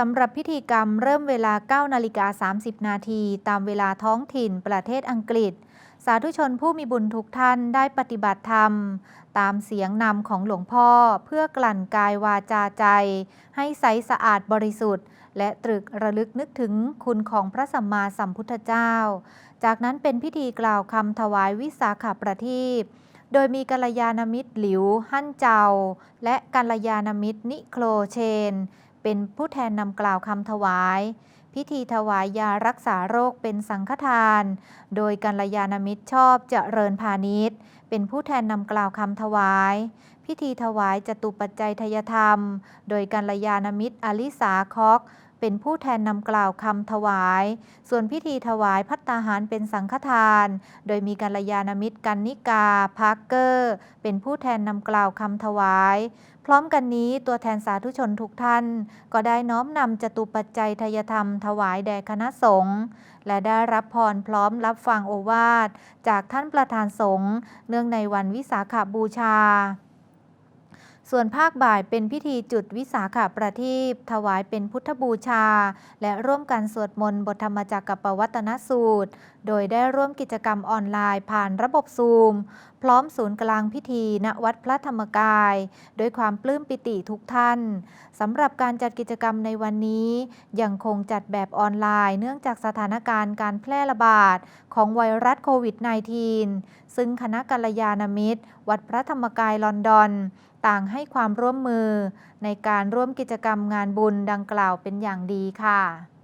สำหรับพิธีกรรมเริ่มเวลา 9 นาฬิกา 30 นาที ตามเวลาท้องถิ่นประเทศอังกฤษ สาธุชนผู้มีบุญทุกท่านได้ปฏิบัติธรรม ตามเสียงนำของหลวงพ่อเพื่อกลั่นกายวาจาใจ ให้ใสสะอาดบริสุทธิ์ และตรึกระลึกนึกถึงคุณของพระสัมมาสัมพุทธเจ้า จากนั้นเป็นพิธีกล่าวคำถวายวิสาขาประทีปโดยมีกัลยาณมิตรหลิว หั่นเจา และกัลยาณมิตรนิโคลเชน เป็นผู้แทนนำกล่าวคำถวาย พิธีถวายยารักษาโรคเป็นสังฆทาน โดยกัลยาณมิตรชอบเจริญพาณิชย์ เป็นผู้แทนนำกล่าวคำถวาย พิธีถวายจตุปัจจัยทยธรรม โดยกัลยาณมิตรอลิสาคอก เป็นผู้แทนนำกล่าวคำถวาย ส่วนพิธีถวายพัตตาหารเป็นสังฆทาน โดยมีกัลยาณมิตรกันนิกาพาร์เกอร์ เป็นผู้แทนนำกล่าวคำถวาย พร้อมกันนี้ตัวแทนสาธุชนทุกท่าน ก็ได้น้อมนำจตุปัจจัยทยธรรมถวายแด่คณะสงฆ์และได้รับพรพร้อมรับฟังโอวาท จากท่านประธานสงฆ์เนื่องในวันวิสาขบูชา ส่วนภาคบ่ายเป็นพิธีจุดวิสาขาประทีปถวายเป็นพุทธบูชา และร่วมกันสวดมนต์บทธรรมจักรกับปวัตนสูตร โดยได้ร่วมกิจกรรมออนไลน์ผ่านระบบซูม พร้อมศูนย์กลางพิธีณวัดพระธรรมกาย ด้วยความปลื้มปิติทุกท่านสำหรับการจัดกิจกรรมในวันนี้ยังคงจัดแบบออนไลน์ เนื่องจากสถานการณ์การแพร่ระบาดของไวรัสโควิด -19 ซึ่งคณะกัลยาณมิตร วัดพระธรรมกายลอนดอน ต่างให้ความร่วมมือในการร่วมกิจกรรมงานบุญดังกล่าวเป็นอย่างดีค่ะ